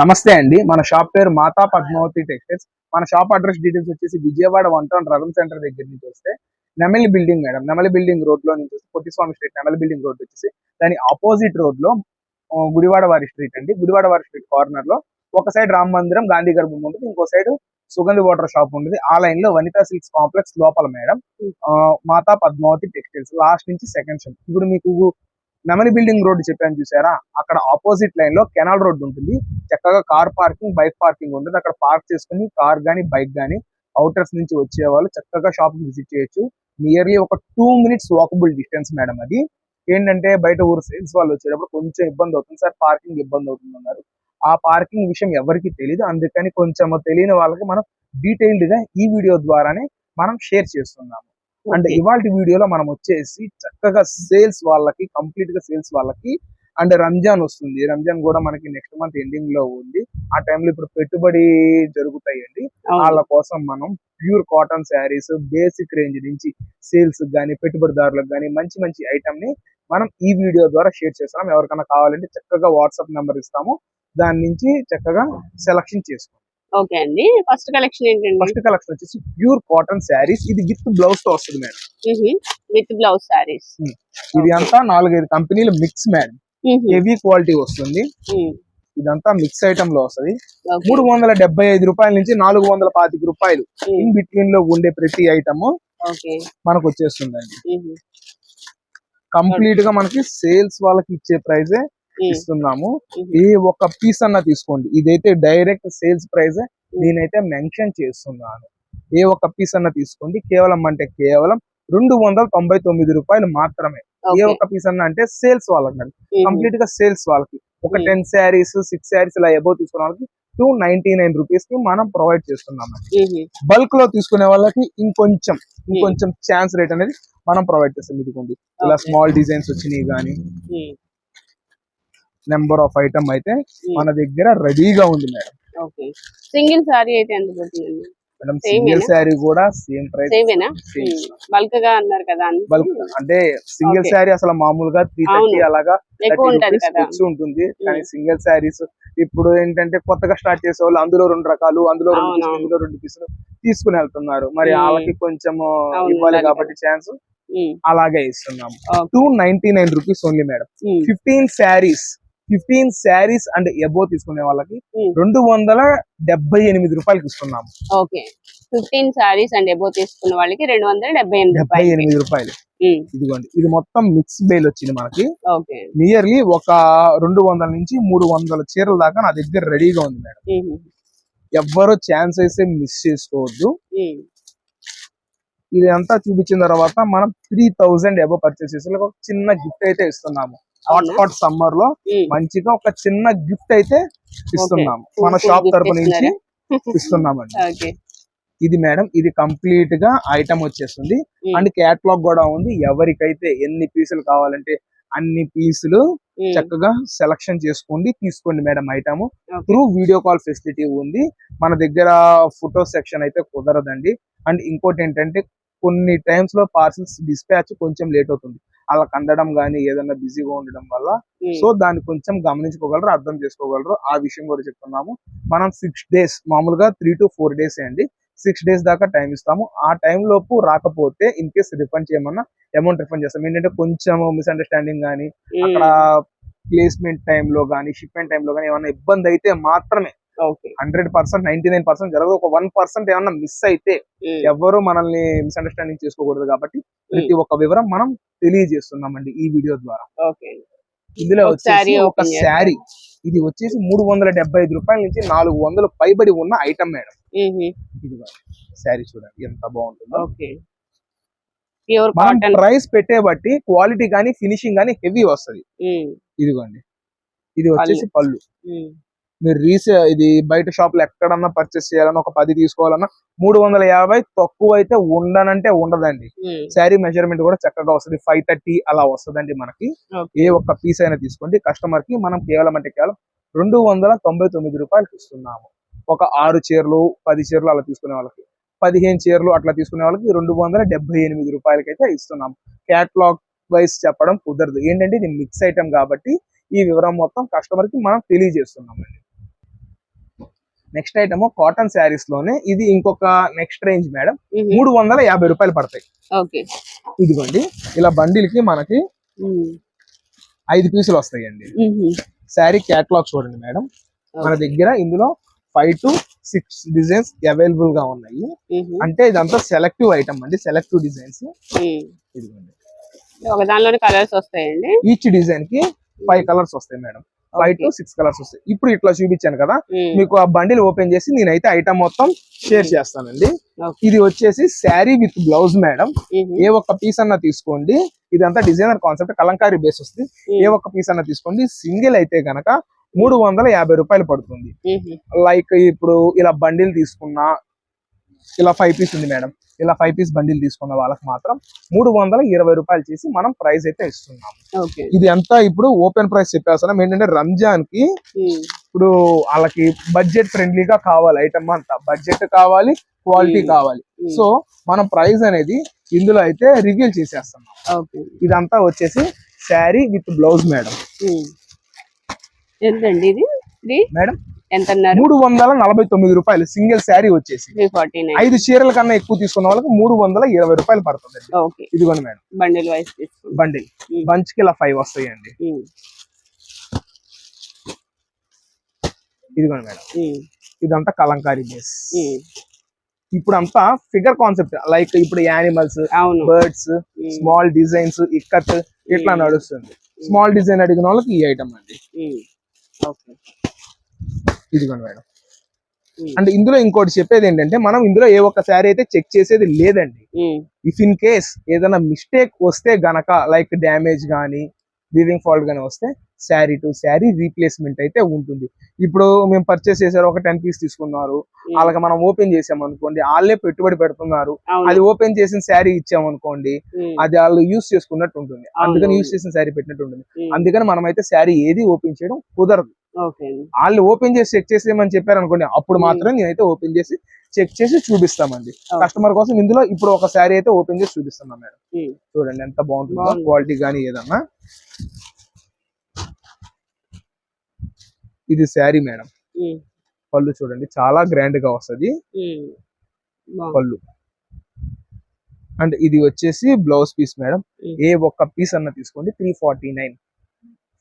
నమస్తే అండి. మన షాప్ పేరు మాతా పద్మావతి టెక్స్టైల్స్. మన షాప్ అడ్రస్ డీటెయిల్స్ వచ్చేసి Vijayawada one town Ratham centre దగ్గర నుంచి వస్తే Nemali building madam. Nemali building రోడ్లో నుంచి వస్తే Pottiswamy street Nemali building road వచ్చేసి దాని ఆపోజిట్ రోడ్లో గుడివాడ వారి స్ట్రీట్ అండి. గుడివాడ వారి స్ట్రీట్ కార్నర్లో ఒక సైడ్ రామ మందిరం గాంధీ గర్భం ఉంటుంది. ఇంకో సైడ్ సుగంధి వాటర్ షాప్ ఉంటుంది. ఆ లైన్లో వనితా సిల్క్స్ కాంప్లెక్స్ లోపల madam Mata Padmavati textiles last నుంచి సెకండ్ షాప్ ఇప్పుడు మీకు నెమలి బిల్డింగ్ రోడ్ చెప్పాను చూసారా? అక్కడ ఆపోజిట్ లైన్లో కెనాల్ రోడ్ ఉంటుంది. చక్కగా కార్ పార్కింగ్ బైక్ పార్కింగ్ ఉంటుంది. అక్కడ పార్క్ చేసుకుని కార్ గానీ బైక్ గానీ అవుటర్స్ నుంచి వచ్చే వాళ్ళు చక్కగా షాప్ విజిట్ చేయొచ్చు. నియర్లీ ఒక two minutes walkable distance madam అది. ఏంటంటే బయట ఊరు సేల్స్ వాళ్ళు వచ్చేటప్పుడు కొంచెం ఇబ్బంది అవుతుంది. సార్ పార్కింగ్ ఇబ్బంది అవుతుంది అన్నారు. ఆ పార్కింగ్ విషయం ఎవరికి తెలియదు అందుకని కొంచెం తెలియని వాళ్ళకి మనం డీటెయిల్డ్గా ఈ వీడియో ద్వారానే మనం షేర్ చేస్తున్నాము. అండ్ ఇవాళ వీడియోలో మనం వచ్చేసి చక్కగా సేల్స్ వాళ్ళకి కంప్లీట్గా సేల్స్ వాళ్ళకి అండ్ రంజాన్ వస్తుంది. రంజాన్ కూడా మనకి నెక్స్ట్ మంత్ ఎండింగ్లో ఉంది. ఆ టైంలో ఇప్పుడు పెట్టుబడి జరుగుతాయండి. వాళ్ళ కోసం మనం pure cotton saris basic range నుంచి సేల్స్ గానీ పెట్టుబడిదారులకు గానీ మంచి మంచి ఐటమ్ని మనం ఈ వీడియో ద్వారా షేర్ చేస్తున్నాం. ఎవరికైనా కావాలంటే చక్కగా వాట్సాప్ నెంబర్ ఇస్తాము. దాని నుంచి చక్కగా సెలక్షన్ చేసుకోండి ఓకే అండి. ఫస్ట్ కలెక్షన్ ఏంటండి? ఫస్ట్ కలెక్షన్ వచ్చేసి ప్యూర్ కాటన్ శారీస్. ఇది విత్ బ్లౌజ్తో వస్తుంది మేడం. విత్ బ్లౌజ్ సారీస్ ఇది అంతా నాలుగైదు కంపెనీలు మిక్స్ మేడం. హెవీ క్వాలిటీ వస్తుంది. ఇదంతా మిక్స్ ఐటమ్లో వస్తుంది. మూడు వందల డెబ్బై ఐదు రూపాయల నుంచి నాలుగు వందల పాతిక రూపాయలు ఇన్ బిట్వీన్లో ఉండే ప్రతి ఐటమ్ మనకు వచ్చేస్తుందండి కంప్లీట్గా మనకి సేల్స్ వాళ్ళకి ఇచ్చే ప్రైజే ఇస్తున్నాము. ఏ ఒక్క పీస్ అన్న తీసుకోండి. ఇదైతే డైరెక్ట్ సేల్స్ ప్రైజ్ నేనైతే మెన్షన్ చేస్తున్నాను. ఏ ఒక్క పీస్ అన్న తీసుకోండి. కేవలం అంటే కేవలం రెండు వందల తొంభై తొమ్మిది రూపాయలు మాత్రమే. ఏ ఒక్క పీస్ అన్న అంటే సేల్స్ వాళ్ళకి కంప్లీట్గా సేల్స్ వాళ్ళకి. ఒక. టెన్ శారీస్ సిక్స్ శారీస్ ఇలా ఎబో తీసుకున్న వాళ్ళకి టూ నైన్టీ నైన్ రూపీస్కి మనం ప్రొవైడ్ చేస్తున్నాం బల్క్లో తీసుకునే వాళ్ళకి ఇంకొంచెం ఇంకొంచెం ఛాన్స్ రేట్ అనేది మనం ప్రొవైడ్ చేస్తాం. ఇదిగోండి. ఇలా. స్మాల్ డిజైన్స్ వచ్చినాయి కానీ. నెంబర్ ఆఫ్ ఐటమ్ అయితే మన దగ్గర రెడీగా ఉంది మేడం. సింగిల్ సారీ అయితే ఎంత పడుతుందండి? Madam Same single? శారీ కూడా సేమ్ ప్రైస్ బల్క్గా అన్నారు కదా బల్క్ అంటే సింగిల్. శారీ అసలు మామూలుగా త్రీ థర్టీ. అలాగా ఉంటది ఉంటుంది. కానీ సింగిల్ శారీస్ ఇప్పుడు ఏంటంటే కొత్తగా స్టార్ట్ చేసే వాళ్ళు అందులో రెండు రకాలు అందులో రెండు. ఇందులో రెండు పీసులు తీసుకుని వెళ్తున్నారు. మరి Hmm. వాళ్ళకి కొంచెం ఇవ్వాలి కాబట్టి ఛాన్స్ అలాగే ఇస్తున్నాము. Two ninety nine rupees only madam fifteen saris fifteen saris and above తీసుకునే వాళ్ళకి. రెండు వందల డెబ్బై ఎనిమిది రూపాయలకి ఇస్తున్నాము. Okay. Fifteen saris and above తీసుకున్న వాళ్ళకి రెండు వందల డెబ్బై ఎనిమిది రూపాయలు. ఇదిగోండి. ఇది మొత్తం మిక్స్ బేల్ వచ్చింది మనకి. ఓకే. నియర్లీ ఒక రెండు వందల నుంచి మూడు వందల చీరల దాకా నా దగ్గర రెడీగా ఉంది మేడం. ఎవ్వరు ఛాన్స్ అయితే మిస్ చేసుకోవద్దు. ఇది అంతా చూపించిన తర్వాత మనం త్రీ థౌజండ్ ఎబో పర్చేస్ చేసి ఒక చిన్న గిఫ్ట్ అయితే ఇస్తున్నాము. హాట్ సమ్మర్లో మంచిగా ఒక చిన్న గిఫ్ట్ అయితే ఇస్తున్నాము. Cool, మన షాప్ తరపు నుంచి? ఇస్తున్నామండి. ఇది మేడం ఇది కంప్లీట్గా ఐటమ్ వచ్చేస్తుంది. అండ్ క్యాట్లాగ్ కూడా ఉంది. ఎవరికైతే ఎన్ని పీసులు కావాలంటే అన్ని పీసులు చక్కగా సెలక్షన్ చేసుకోండి తీసుకోండి madam item. Through video call facility ఉంది. మన దగ్గర ఫోటో సెక్షన్ అయితే కుదరదండి. అండ్ ఇంకోటి ఏంటంటే కొన్ని టైమ్స్లో పార్సల్స్ డిస్పాచ్ కొంచెం లేట్ అవుతుంది. అలా కందడం కానీ ఏదైనా బిజీగా ఉండడం వల్ల ఉమ్, సో దాన్ని కొంచెం గమనించుకోగలరు అర్థం చేసుకోగలరు. ఆ విషయం కూడా చెప్తున్నాము. మనం సిక్స్ డేస్ మామూలుగా త్రీ టు ఫోర్ డేస్ అండి. సిక్స్ డేస్ దాకా టైం ఇస్తాము. ఆ టైం లోపు రాకపోతే ఇన్ కేస్ రిఫండ్ చేయమన్నా అమౌంట్ రిఫండ్ చేస్తాం ఏంటంటే కొంచెం మిస్అండర్స్టాండింగ్ కానీ ఉమ్, అక్కడ ప్లేస్మెంట్ టైంలో కానీ షిప్మెంట్ టైంలో కానీ ఏమైనా ఇబ్బంది అయితే మాత్రమే. Hundred percent ninety nine percent జరగదు. ఒక వన్ పర్సెంట్ ఏమన్నా మిస్ అయితే ఎవరు మనల్ని మిస్అండర్స్టాండింగ్ చేసుకోకూడదు కాబట్టి ప్రతి ఒక్క వివరం మనం తెలియజేస్తున్నామండి ఈ వీడియో ద్వారా. ఇందులో వచ్చేసి ఒక. శారీ. ఇది వచ్చేసి మూడు వందల డెబ్బై ఐదు రూపాయల నుంచి నాలుగు వందలు పైబడి ఉన్న ఐటమ్ మేడం. ఇది శారీ చూడండి ఎంత బాగుంటుందో. మనం ప్రైస్ పెట్టే బట్టి క్వాలిటీ కానీ ఫినిషింగ్ కానీ హెవీ వస్తది. ఇదిగోండి. ఇది వచ్చేసి పళ్ళు. మీరు రీసే ఇది బయట షాప్లో ఎక్కడన్నా పర్చేస్ చేయాలన్నా ఒక పది తీసుకోవాలన్నా మూడు వందల యాభై తక్కువ అయితే ఉండనంటే ఉండదండి. శారీ మెజర్మెంట్ కూడా చక్కగా వస్తుంది. ఫైవ్ థర్టీ అలా వస్తుందండి మనకి. ఏ ఒక్క పీస్ అయినా తీసుకోండి. కస్టమర్కి మనం కేవలం అంటే కేవలం రెండు వందల తొంభై తొమ్మిది రూపాయలకి ఇస్తున్నాము. ఒక ఆరు చీరలు పది చీరలు అలా తీసుకునే వాళ్ళకి. పదిహేను చీరలు అట్లా తీసుకునే వాళ్ళకి రెండు వందల డెబ్బై ఎనిమిది రూపాయలకి అయితే ఇస్తున్నాము. క్యాట్లాగ్ వైస్ చెప్పడం కుదరదు. ఏంటంటే ఇది మిక్స్ ఐటమ్ కాబట్టి ఈ వివరం మొత్తం కస్టమర్కి మనం తెలియజేస్తున్నాం నెక్స్ట్ ఐటమ్ కాటన్ శారీస్లోనే ఇది ఇంకొక నెక్స్ట్ రేంజ్ మేడం. మూడు వందల యాభై రూపాయలు పడతాయి. ఇదిగోండి ఇలా బండిల్కి మనకి. ఐదు పీసులు వస్తాయండి. మ్మ్. శారీ క్యాటలాగ్ చూడండి మేడం. మన దగ్గర ఇందులో ఫైవ్ టు సిక్స్ డిజైన్స్ అవైలబుల్గా ఉన్నాయి. అంటే ఇదంతా సెలెక్టివ్ ఐటమ్ అండి సెలెక్టివ్ డిజైన్స్. ఇదిగోండి. ఒక దానిలోనే కలర్స్ వస్తాయండి. ఈచ్ డిజైన్కి ఫైవ్ కలర్స్ వస్తాయి madam. Five to six colours వస్తాయి. ఇప్పుడు ఇట్లా చూపించాను కదా మ్మ్. మీకు ఆ బండిల్ ఓపెన్ చేసి నేనైతే ఐటమ్ మొత్తం షేర్ చేస్తానండి. ఇది వచ్చేసి శారీ విత్ బ్లౌజ్ మేడం. ఏ ఒక్క పీస్ అన్న తీసుకోండి. ఇదంతా డిజైనర్ కాన్సెప్ట్ కలంకారీ బేస్ వస్తుంది. ఏ ఒక్క పీస్ అన్న తీసుకోండి. సింగిల్ అయితే గనక మూడు వందల యాభై రూపాయలు పడుతుంది. లైక్ ఇప్పుడు ఇలా బండిల్ తీసుకున్నా ఇలా ఫైవ్ పీస్ ఉంది మేడం ఇలా ఫైవ్ పీస్ బండిల్ తీసుకున్న వాళ్ళకి మాత్రం మూడు వందల ఇరవై రూపాయలు చేసి మనం ప్రైస్ అయితే ఇస్తున్నాం ఓకే. ఇది అంతా ఇప్పుడు ఓపెన్ ప్రైస్ చెప్పేస్తున్నాం ఏంటంటే రంజాన్కి. ఇప్పుడు వాళ్ళకి బడ్జెట్ ఫ్రెండ్లీగా కావాలి ఐటమ్ అంతా. బడ్జెట్ కావాలి క్వాలిటీ. కావాలి. సో మనం ప్రైస్ అనేది ఇందులో అయితే రివీల్ చేసేస్తున్నాం. ఓకే. ఇదంతా వచ్చేసి శారీ విత్ బ్లౌజ్ మేడం. ఎంతండి ఇది? మేడం ఎంత మూడు వందల నలభై తొమ్మిది రూపాయలు సింగిల్ శారీ వచ్చేసి. ఐదు చీరల కన్నా ఎక్కువ తీసుకున్న వాళ్ళకి మూడు వందల ఇరవై రూపాయలు పడుతుంది ఇదిగోండి మేడం. Bundle wise bundle. బంచ్కి ఇలా ఫైవ్ వస్తాయండి. ఇదిగోండి మేడం. ఇదంతా కలంకారీ బేస్. ఇప్పుడు అంతా ఫిగర్ కాన్సెప్ట్ లైక్ ఇప్పుడు animals birds. Small designs ikat ఇట్లా. నడుస్తుంది. స్మాల్ డిజైన్ అడిగిన వాళ్ళకి ఈ ఐటమ్ అండి. ఓకే. ఇదిగోండి మేడం. అంటే ఇందులో ఇంకోటి చెప్పేది ఏంటంటే మనం ఇందులో ఏ ఒక్క శారీ అయితే చెక్ చేసేది లేదండి. ఇఫ్ ఇన్ కేస్ ఏదైనా మిస్టేక్ వస్తే గనక లైక్ డ్యామేజ్ కానీ వీవింగ్ ఫాల్ట్ కానీ వస్తే శారీ టు శారీ రీప్లేస్మెంట్ అయితే ఉంటుంది ఇప్పుడు మేము పర్చేస్ చేశారు ఒక టెన్ పీస్ తీసుకున్నారు. అలాగ మనం ఓపెన్ చేసాం అనుకోండి వాళ్ళే పెట్టుబడి పెడుతున్నారు అది ఓపెన్ చేసిన శారీ ఇచ్చాం అనుకోండి. అది వాళ్ళు యూస్ చేసుకున్నట్టు ఉంటుంది అందుకని. యూస్ చేసిన శారీ పెట్టినట్టు ఉంటుంది. అందుకని మనం అయితే శారీ ఏది ఓపెన్ చేయడం కుదరదు వాళ్ళు ఓపెన్ చేసి చెక్ చేసేయమని చెప్పారు అనుకోండి అప్పుడు. మాత్రమే నేనైతే ఓపెన్ చేసి చెక్ చేసి చూపిస్తామండి. కస్టమర్ కోసం ఇందులో ఇప్పుడు ఒక శారీ అయితే ఓపెన్ చేసి చూపిస్తున్నాం మేడం. చూడండి ఎంత బాగుంటుందో. క్వాలిటీ కానీ ఏదన్నా ఇది శారీ మేడం. పళ్ళు చూడండి చాలా గ్రాండ్గా వస్తది. పళ్ళు అండ్ ఇది వచ్చేసి బ్లౌజ్ పీస్ మేడం. ఏ ఒక్క పీస్ అన్న తీసుకోండి three forty nine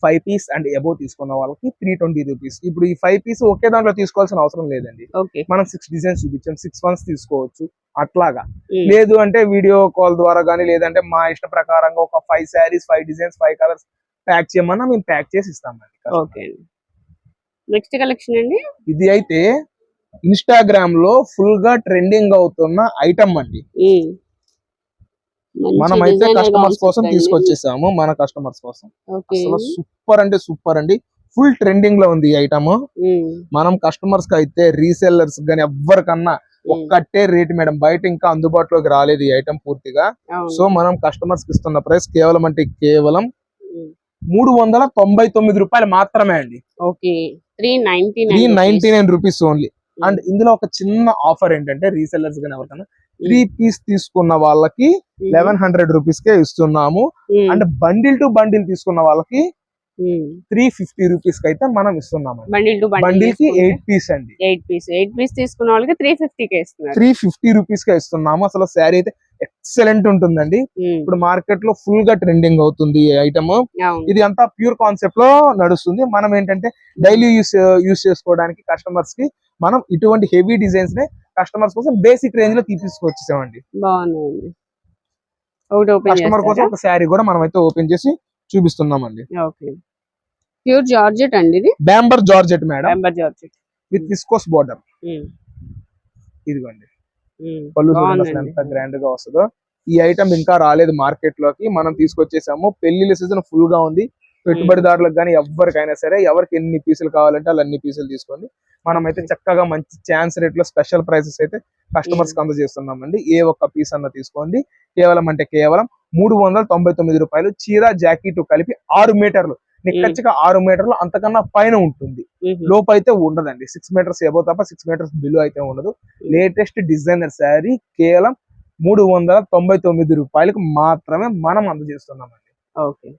five piece and above తీసుకున్న వాళ్ళకి త్రీ ట్వంటీ రూపీస్ ఇప్పుడు ఈ ఫైవ్ పీస్ ఒకే దాంట్లో తీసుకోవాల్సిన అవసరం లేదండి. ఓకే. మనం సిక్స్ డిజైన్స్ చూపించాం. సిక్స్ వన్స్ తీసుకోవచ్చు. అట్లాగా. లేదు అంటే వీడియో కాల్ ద్వారా కానీ లేదంటే మా ఇష్ట ప్రకారంగా ఒక five saris five designs five colours pack చేయమన్నా మేము ప్యాక్ చేసి ఇస్తామండి ఓకే నెక్స్ట్ కలెక్షన్ అండి? ఇది అయితే ఇన్స్టాగ్రామ్లో ఫుల్గా ట్రెండింగ్ అవుతున్న ఐటమ్ అండి. మనం అయితే కస్టమర్స్ కోసం. తీసుకొచ్చేసాము మన కస్టమర్స్ కోసం. అసలు సూపర్ అంటే సూపర్ అండి. ఫుల్ ట్రెండింగ్లో ఉంది ఈ ఐటమ్. మనం కస్టమర్స్కి అయితే రీసెల్లర్స్ గానీ ఎవ్వరికన్నా మ్మ్. ఒక్కటే రేట్ మేడం బయట ఇంకా అందుబాటులోకి రాలేదు ఈ ఐటమ్ పూర్తిగా. సో మనం కస్టమర్స్కి ఇస్తున్న ప్రైస్ కేవలం అంటే కేవలం. మూడు వందల తొంభై తొమ్మిది రూపాయలు మాత్రమే అండి. Three ninety three nine ninety nine rupees only and ఇందులో ఒక చిన్న ఆఫర్ ఏంటంటే రీసెల్లర్స్ కానీ ఎవరికైనా త్రీ పీస్ తీసుకున్న వాళ్ళకి లెవెన్ హండ్రెడ్ రూపీస్ కే ఇస్తున్నాము. అండ్ బండిల్ టు బండిల్ తీసుకున్న వాళ్ళకి త్రీ ఫిఫ్టీ రూపీస్కి అయితే మనం ఇస్తున్నాము బండిల్ టు బండిల్కి ఎయిట్ పీస్ అండి. ఎయిట్ పీస్ ఎయిట్ పీస్ తీసుకున్న వాళ్ళకి త్రీ ఫిఫ్టీ కే ఇస్తున్నారు. త్రీ ఫిఫ్టీ రూపీస్ కే ఇస్తున్నాము. అసలు శారీ అయితే ఎక్సలెంట్ ఉంటుందండి. మ్మ్. ఇప్పుడు మార్కెట్లో ఫుల్గా ట్రెండింగ్ అవుతుంది ఈ ఐటమ్ ఇది అంతా ప్యూర్ కాన్సెప్ట్లో నడుస్తుంది. మనం ఏంటంటే డైలీ యూస్ యూస్ చేసుకోవడానికి కస్టమర్స్కి మనం ఇటువంటి హెవీ డిజైన్స్ నే కస్టమర్స్ కోసం బేసిక్ రేంజ్లో తీసుకొచ్చేసామండి ఓపెన్ కస్టమర్ కోసం ఒక శారీ కూడా మనం అయితే ఓపెన్ చేసి చూపిస్తున్నామండి. ఓకే. ప్యూర్ జార్జెట్ అండి ఇది? బ్యాంబర్ జార్జెట్ మేడం. ఎంబర్ జార్జెట్. విత్ విస్కోస్ బార్డర్ ఇదిగోండి. పళ్ళు చూడండి అసలు ఎంత గ్రాండ్గా వస్తుందో. ఈ ఐటమ్ ఇంకా రాలేదు మార్కెట్లోకి. మనం తీసుకొచ్చేసాము. పెళ్ళిళ్ళ సీజన్ ఫుల్గా ఉంది. పెట్టుబడిదారులకు కానీ ఎవరికైనా సరే ఎవరికి ఎన్ని పీసులు కావాలంటే వాళ్ళు అన్ని పీసులు తీసుకోండి. మనం అయితే చక్కగా మంచి ఛాన్స్ రేట్లో స్పెషల్ ప్రైసెస్ అయితే కస్టమర్స్కి అందజేస్తున్నామండి. ఏ ఒక్క పీస్ అన్న తీసుకోండి. కేవలం అంటే కేవలం మూడు వందల తొంభై తొమ్మిది రూపాయలు చీర జాకెట్ కలిపి ఆరు మీటర్లు. నిక్కచ్చిగా ఆరు మీటర్లు అంతకన్నా పైన ఉంటుంది. లోపు అయితే ఉండదండి. సిక్స్ మీటర్స్ ఏబో తప్ప సిక్స్ మీటర్స్ బిలో అయితే ఉండదు. లేటెస్ట్ డిజైనర్ శారీ కేవలం మూడు వందల తొంభై తొమ్మిది రూపాయలకు మాత్రమే మనం అందజేస్తున్నామండి. ఓకే.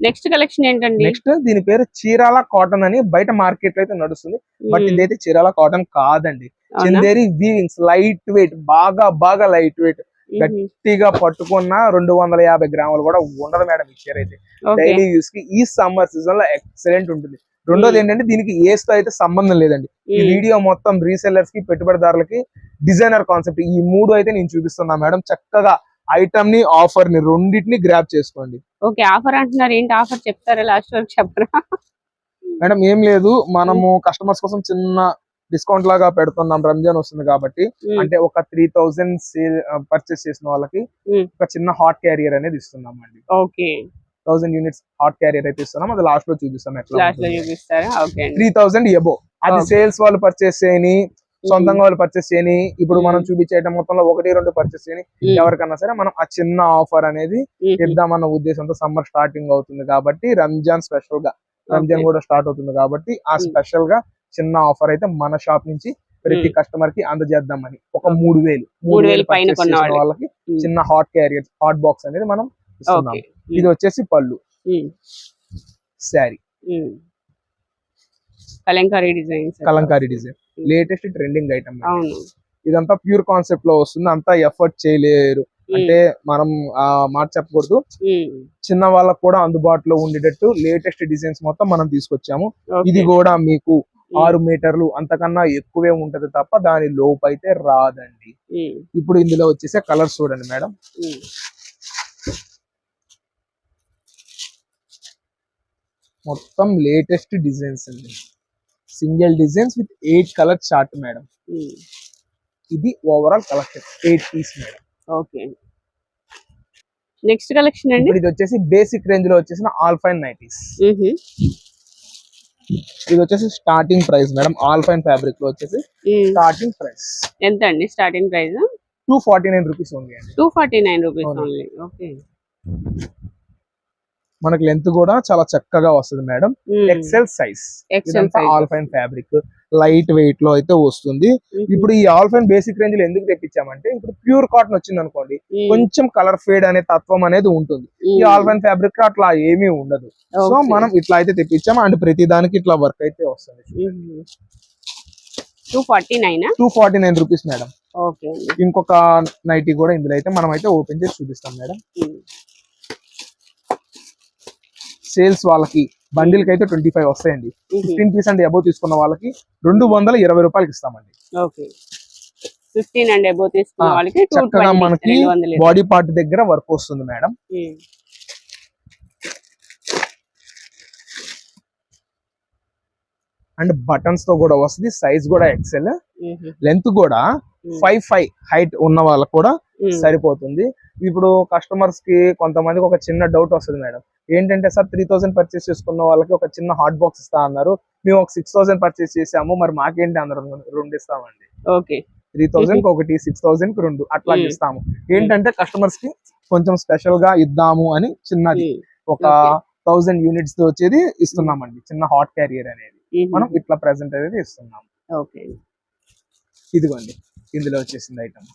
నెక్స్ట్ కలెక్షన్ ఏంటండి నెక్స్ట్ దీని పేరు చీరాల కాటన్ అని బయట మార్కెట్లో అయితే నడుస్తుంది బట్ మ్మ్. ఇదైతే చీరాల కాటన్ కాదండి? చందేరి వీవింగ్స్ లైట్ వెయిట్ బాగా బాగా లైట్ వెయిట్ మ్మ్. గట్టిగా పట్టుకున్న రెండు వందల యాభై గ్రాములు కూడా ఉండదు మేడం ఈ చీర అయితే డైలీ యూస్కి ఈ సమ్మర్ సీజన్లో ఎక్సలెంట్ ఉంటుంది రెండోది మ్మ్. ఏంటంటే దీనికి ఏస్తో అయితే సంబంధం లేదండి ఈ. వీడియో మొత్తం రీసెల్లర్స్కి పెట్టుబడిదారులకి డిజైనర్ కాన్సెప్ట్ ఈ మూడు అయితే నేను చూపిస్తున్నా మేడం చక్కగా ఐటమ్ని ఆఫర్ని రెండింటిని గ్రాప్ చేసుకోండి. ఓకే ఆఫర్ అంటున్నారు. ఏంటి ఆఫర్ చెప్తారా? లాస్ట్ వరకు చెప్పరా? మేడం ఏం లేదు. మనము కస్టమర్స్ కోసం చిన్న డిస్కౌంట్ లాగా పెడుతున్నాం. రంజాన్ వస్తుంది కాబట్టి. అంటే ఒక త్రీ థౌజండ్ పర్చేస్ చేసిన వాళ్ళకి. ఒక చిన్న హాట్ క్యారియర్ అనేది ఇస్తున్నాం అండి okay. Thousand units hot carrier అయితే ఇస్తున్నాం. అది లాస్ట్లో చూపిస్తాం. ఎట్లా త్రీ థౌసండ్ ఎబో అది. సేల్స్ వాళ్ళు పర్చేస్ చేయని సొంతంగా వాళ్ళు పర్చేస్ చేయని ఇప్పుడు మనం మ్మ్. చూపించే item మొత్తంలో ఒకటి రెండు పర్చేస్ చేయని. ఎవరికన్నా సరే మనం ఆ చిన్న ఆఫర్ అనేది. ఇద్దామన్న ఉద్దేశంతో సమ్మర్ స్టార్టింగ్ అవుతుంది కాబట్టి రంజాన్ స్పెషల్గా రంజాన్. కూడా స్టార్ట్ అవుతుంది కాబట్టి ఆ. స్పెషల్గా చిన్న ఆఫర్ అయితే మన షాప్ నుంచి ప్రతి. కస్టమర్కి అందజేద్దామని ఒక మూడు వేలు మూడు వేలు పైన వాళ్ళకి. చిన్న హాట్ క్యారియర్ హాట్ బాక్స్ అనేది మనం ఇస్తున్నాం ఇది వచ్చేసి పళ్ళు. Sari. Kalamkari designs kalamkari design. Latest trending item అవును. ఇదంతా ప్యూర్ కాన్సెప్ట్లో వస్తుంది. అంతా ఎఫర్ట్ చేయలేరు. అంటే మనం ఆ మాట చెప్పకూడదు. మ్మ్. చిన్న వాళ్ళకు కూడా అందుబాటులో ఉండేటట్టు లేటెస్ట్ డిజైన్స్ మొత్తం మనం తీసుకొచ్చాము. ఇది కూడా మీకు మ్మ్. ఆరు మీటర్లు అంతకన్నా ఎక్కువే ఉంటది తప్ప దాని లోపు అయితే రాదండి. ఇప్పుడు ఇందులో వచ్చేసే కలర్స్ చూడండి మేడం. మొత్తం లేటెస్ట్ డిజైన్స్ అండి. Single designs with eight colour chart madam. మ్మ్. ఇది overall collection eight piece madam. Okay. Next collection అండి? ఇది వచ్చేసి బేసిక్ రేంజ్లో వచ్చేసిన ఆల్ ఫైన్ నైటీస్. ఇది వచ్చేసి starting price madam all fine ఫ్యాబ్రిక్లో వచ్చేసి మ్మ్. Starting price. ఎంత అండి starting price? Two forty nine rupees అండి. Two forty nine rupees. Only. Okay. మనకి లెంత్ కూడా చాలా చక్కగా వస్తుంది మేడం. ఎక్సెల్ సైజ్ ఎక్సెల్ ఇదంతా ఆల్ ఫైన్ ఫ్యాబ్రిక్ లైట్ వెయిట్లో అయితే వస్తుంది. ఇప్పుడు ఈ ఆల్ ఫైన్ బేసిక్ రేంజ్లో ఎందుకు తెప్పించామంటే ఇప్పుడు ప్యూర్ కాటన్ వచ్చింది అనుకోండి కొంచెం కలర్ ఫేడ్ అనే తత్వం అనేది ఉంటుంది. ఈ ఆల్ ఫైన్ ఫ్యాబ్రిక్ అట్లా ఏమీ ఉండదు. సో మనం ఇట్లా అయితే తెప్పించాము అండ్ ప్రతి దానికి ఇట్లా వర్క్ అయితే వస్తుంది two forty nine two forty nine rupees madam. ఇంకొక నైటీ కూడా ఇందులో అయితే మనం అయితే ఓపెన్ చేసి చూపిస్తాం మేడం. సేల్స్ వాళ్ళకి బండిల్కి అయితే ట్వంటీ ఫైవ్ వస్తాయండి. ఫిఫ్టీన్ పీస్ అండ్ అబౌవ్ తీసుకున్న వాళ్ళకి రెండు వందల ఇరవై రూపాయలకి ఇస్తామండి. ఓకే. ఫిఫ్టీన్ అండ్ అబౌవ్ తీసుకున్న ఆ, వాళ్ళకి టూ చక్కగా మనకి బాడీ పార్ట్ దగ్గర వర్క్ వస్తుంది మేడం. అండ్ బటన్స్తో కూడా వస్తుంది సైజ్ కూడా ఎక్సెల్. లెంత్ కూడా. ఫైవ్ ఫైవ్ హైట్ ఉన్న వాళ్ళకి కూడా. సరిపోతుంది. ఇప్పుడు కస్టమర్స్కి కొంతమందికి ఒక చిన్న డౌట్ వస్తుంది మేడం. ఏంటంటే సార్ త్రీ థౌసండ్ పర్చేస్ చేసుకున్న వాళ్ళకి ఒక చిన్న హాట్ బాక్స్ ఇస్తా అన్నారు. మేము ఒక సిక్స్ థౌసండ్ పర్చేస్ చేసాము. మరి మాకేంటి అందరం రెండు ఇస్తామండి. ఓకే. త్రీ థౌసండ్కి ఒకటి సిక్స్ థౌసండ్కి రెండు. అట్లా. ఇస్తాము. ఏంటంటే కస్టమర్స్కి కొంచెం స్పెషల్గా ఇద్దాము అని చిన్నది. ఒక. థౌసండ్ యూనిట్స్తో వచ్చేది ఇస్తున్నామండి. చిన్న హాట్ క్యారియర్ అనేది. మనం ఇట్లా ప్రెసెంట్ అనేది ఇస్తున్నాం. ఓకే. ఇదిగోండి. ఇందులో వచ్చేసింది ఐటమ్.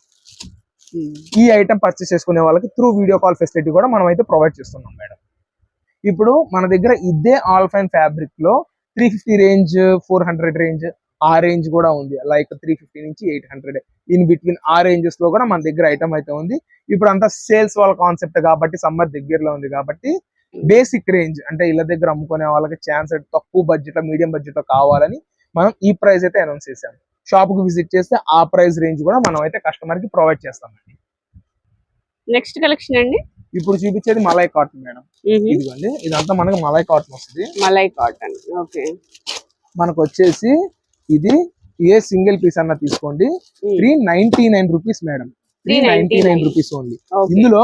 ఈ ఐటమ్ పర్చేస్ చేసుకునే వాళ్ళకి త్రూ వీడియో కాల్ ఫెసిలిటీ కూడా మనం అయితే ప్రొవైడ్ చేస్తున్నాం మేడం. ఇప్పుడు మన దగ్గర ఇదే ఆల్ ఫైన్ ఫ్యాబ్రిక్లో three fifty range four hundred range ఆ రేంజ్ కూడా ఉంది. లైక్ త్రీ ఫిఫ్టీ నుంచి ఎయిట్ హండ్రెడ్ ఇన్ బిట్వీన్ ఆ రేంజెస్లో కూడా మన దగ్గర ఐటమ్ అయితే ఉంది. ఇప్పుడు అంతా సేల్స్ వాళ్ళ కాన్సెప్ట్ కాబట్టి సమ్మర్ దగ్గరలో ఉంది కాబట్టి బేసిక్ రేంజ్ అంటే ఇళ్ళ దగ్గర అమ్ముకునే వాళ్ళకి ఛాన్స్ తక్కువ బడ్జెట్లో మీడియం బడ్జెట్లో కావాలని మనం ఈ ప్రైస్ అయితే అనౌన్స్ చేసాం షాప్కు విజిట్ చేస్తే ఆ ప్రైస్ రేంజ్ కూడా మనం అయితే కస్టమర్కి ప్రొవైడ్ చేస్తామండి. నెక్స్ట్ కలెక్షన్ అండి? ఇప్పుడు చూపించేది మలై కాటన్ మేడం. ఇదిగోండి ఇదంతా మనకు మలై కాటన్ వస్తుంది. Malai cotton okay. మనకు వచ్చేసి ఇది ఏ సింగిల్ పీస్ అన్న తీసుకోండి. Three ninety nine rupees madam. Three ninety nine rupees only. ఇందులో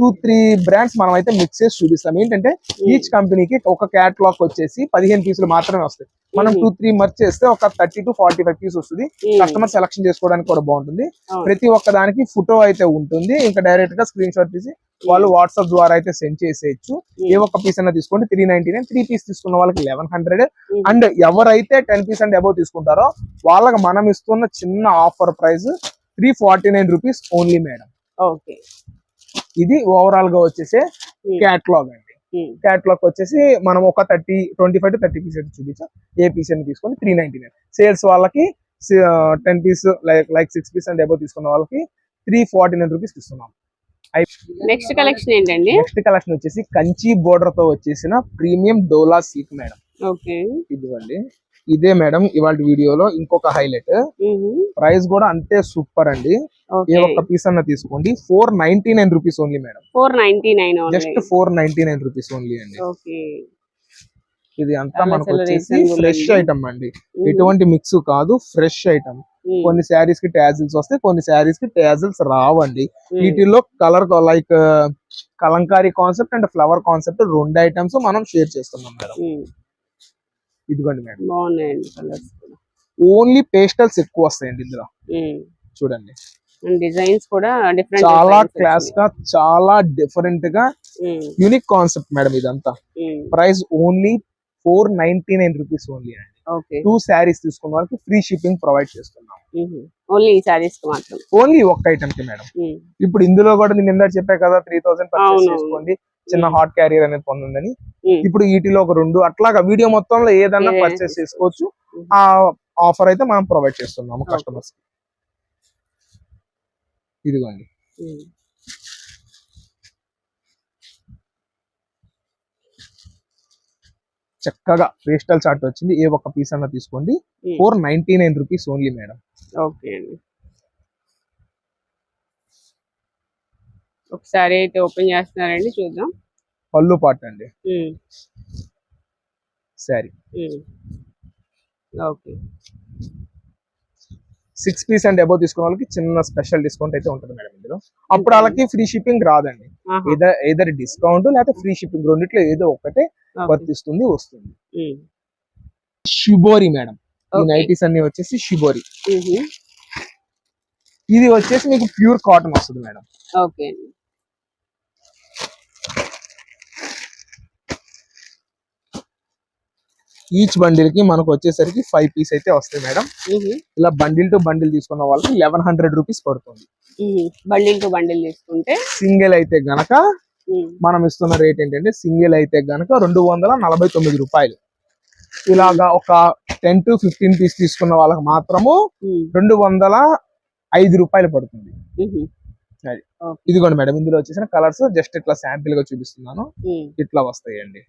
టూ త్రీ బ్రాండ్స్ మనం అయితే మిక్స్ చేసి చూపిస్తాం. ఏంటంటే ఈచ్ కంపెనీకి ఒక క్యాట్లాగ్ వచ్చేసి పదిహేను పీసులు మాత్రమే వస్తాయి. మనం టూ త్రీ మర్చ్ చేస్తే ఒక thirty to forty five piece వస్తుంది కస్టమర్ సెలక్షన్ చేసుకోవడానికి కూడా బాగుంటుంది. ప్రతి ఒక్క దానికి ఫోటో అయితే ఉంటుంది. ఇంకా డైరెక్ట్గా స్క్రీన్ షాట్ తీసి వాళ్ళు వాట్సాప్ ద్వారా అయితే సెండ్ చేసేయచ్చు. ఏ ఒక్క పీస్ అయినా తీసుకోండి. Three ninety nine three piece తీసుకున్న వాళ్ళకి లెవెన్ హండ్రెడ్. అండ్ ఎవరైతే టెన్ పీస్ అండ్ అబౌవ్ తీసుకుంటారో వాళ్ళకి మనం ఇస్తున్న చిన్న offer price three forty nine rupees only madam okay ఇది ఓవరాల్గా వచ్చేసే. క్యాట్లాగ్ అండి. ఉమ్. క్యాట్లాగ్ వచ్చేసి మనం ఒక thirty twenty five to thirty piece అయితే చూపించాం. ఏ పీస్ అని తీసుకొని త్రీ నైన్టీ నైన్ సేల్స్ వాళ్ళకి ten piece like like six piece and above తీసుకున్న వాళ్ళకి త్రీ ఫార్టీ నైన్ రూపీస్ ఇస్తున్నాం నెక్స్ట్ కలెక్షన్ ఏంటండి? నెక్స్ట్ కలెక్షన్ వచ్చేసి కంచి బోర్డర్తో వచ్చేసిన premium dola silk madam okay. ఇదిగోండి. ఇదే మేడం ఇవాళ వీడియోలో ఇంకొక హైలైట్ ప్రైస్ కూడా అంతే సూపర్ అండి. ఓకే ఒక్క పీస్ అన్న తీసుకోండి. Four ninety nine rupees only madam four ninety nine just four ninety nine rupees only అండి ఇది అంతా మనకు వచ్చేసి ఫ్రెష్. ఐటమ్ అండి. ఎటువంటి మిక్స్ కాదు ఫ్రెష్ ఐటమ్. కొన్ని శారీస్కి ట్యాజిల్స్ వస్తాయి కొన్ని శారీస్కి ట్యాజిల్స్ రావండి. వీటిల్లో colour like kalamkari concept and flower concept రెండు ఐటమ్స్ మనం షేర్ చేస్తున్నాం మేడం ఇదిగోండి మేడం ఓన్లీ పేస్టల్స్ ఎక్కువ వస్తాయండి ఇందులో. చూడండి. డిజైన్స్ కూడా డిఫరెంట్ చాలా క్లాస్గా చాలా డిఫరెంట్గా యూనిక్ కాన్సెప్ట్ మేడం ఇదంతా. Price only four ninety nine rupees only అండి. టూ శారీస్ తీసుకున్న వాళ్ళకి ఫ్రీ షిప్పింగ్ ప్రొవైడ్ చేస్తున్నాం. ఓన్లీ ఈ సారీస్కి మాత్రం. ఓన్లీ ఒక్క ఐటమ్కి మేడం. ఇప్పుడు ఇందులో కూడా నేను ఇందాక చెప్పా కదా త్రీ థౌసండ్ పర్చేస్. చేసుకోండి. చిన్న హాట్ క్యారియర్ అనేది ఉమ్. ఇప్పుడు వీటిలో ఒక రెండు అట్లాగా వీడియో మొత్తంలో ఏదన్నా ఏదైనా పర్చేస్ చేసుకోవచ్చు. ఆ ఆఫర్ అయితే మనం ప్రొవైడ్ చేస్తున్నాము కస్టమర్స్ ఇదిగోండి. చక్కగా పేస్టల్ చార్ట్ వచ్చింది. ఏ ఒక్క పీస్ అన్న తీసుకోండి. Four ninety nine rupees only madam okay అండి. ఒకసారి అయితే ఓపెన్ చేస్తున్నారండి చూద్దాం. పళ్ళు పాట అండి. ఉమ్. Okay. Six piece and above తీసుకున్న వాళ్ళకి చిన్న స్పెషల్ డిస్కౌంట్ అయితే ఉంటుంది మేడం ఇందులో. అప్పుడు వాళ్ళకి ఫ్రీ షిప్పింగ్ రాదండి. ఏదర్ డిస్కౌంట్ లేకపోతే ఫ్రీ షిప్పింగ్ రెండిట్లో ఏదో ఒకటే. వర్తిస్తుంది వస్తుంది. ఉమ్. Shibori madam. ఈ. నైటీస్ అన్ని వచ్చేసి షిబోరి. ఉహు. ఇది వచ్చేసి మీకు ప్యూర్ కాటన్ వస్తుంది మేడం. ఓకే ఈచ్ బండిల్కి మనకు వచ్చేసరికి ఫైవ్ పీస్ అయితే వస్తాయి మేడం. ఇలా బండిల్ టు బండిల్ తీసుకున్న వాళ్ళకి లెవెన్ హండ్రెడ్ రూపీస్ పడుతుంది. బండిల్ టు బండిల్ తీసుకుంటే సింగిల్ అయితే గనక. మనం ఇస్తున్న రేట్ ఏంటంటే సింగిల్ అయితే గనక రెండు వందల నలభై తొమ్మిది రూపాయలు ఇలాగా ఒక టెన్ టు ఫిఫ్టీన్ పీస్ తీసుకున్న వాళ్ళకి మాత్రము. రెండు వందల ఐదు రూపాయలు పడుతుంది. అది. ఇదిగోండి మేడం ఇందులో వచ్చేసిన కలర్స్ జస్ట్ ఇట్లా శాంపిల్గా చూపిస్తున్నాను. ఇట్లా వస్తాయండి.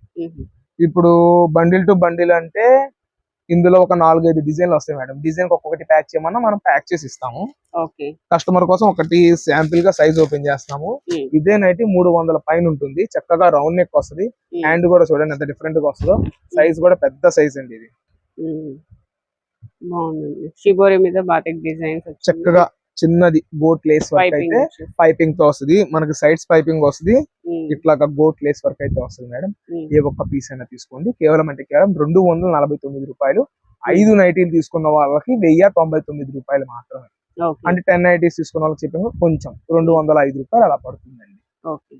ఇప్పుడు బండిల్ టు బండిల్ అంటే ఇందులో ఒక నాలుగైదు డిజైన్లు వస్తాయి మేడం. డిజైన్ ఒక్కొక్కటి ప్యాక్ చేయమన్నా మనం ప్యాక్ చేసి ఇస్తాము. కస్టమర్ కోసం ఒకటి శాంపిల్గా సైజ్ ఓపెన్ చేస్తాము. ఇదే నైట్ మూడు వందల పైన ఉంటుంది. చక్కగా రౌండ్ నెక్ వస్తుంది. హ్యాండ్ కూడా చూడండి ఎంత డిఫరెంట్గా వస్తుందో సైజ్ కూడా పెద్ద సైజ్ అండి ఇది. షిబోరి మీద డిజైన్స్ చక్కగా చిన్నది గోట్ లేస్ వర్క్ అయితే పైపింగ్తో వస్తుంది. మనకి సైడ్స్ పైపింగ్ వస్తుంది. ఇట్లాగా గోట్ లేస్ వర్క్ అయితే వస్తుంది మేడం. ఏ ఒక్క పీస్ అయినా తీసుకోండి. కేవలం అంటే కేవలం రెండు వందల నలభై తొమ్మిది రూపాయలు. ఐదు నైటీలు తీసుకున్న వాళ్ళకి వెయ్యి తొంభై తొమ్మిది రూపాయలు మాత్రమే. అంటే టెన్ నైటీస్ తీసుకున్న వాళ్ళకి చెప్పాము కొంచెం. రెండు వందల ఐదు రూపాయలు అలా పడుతుందండి. ఓకే.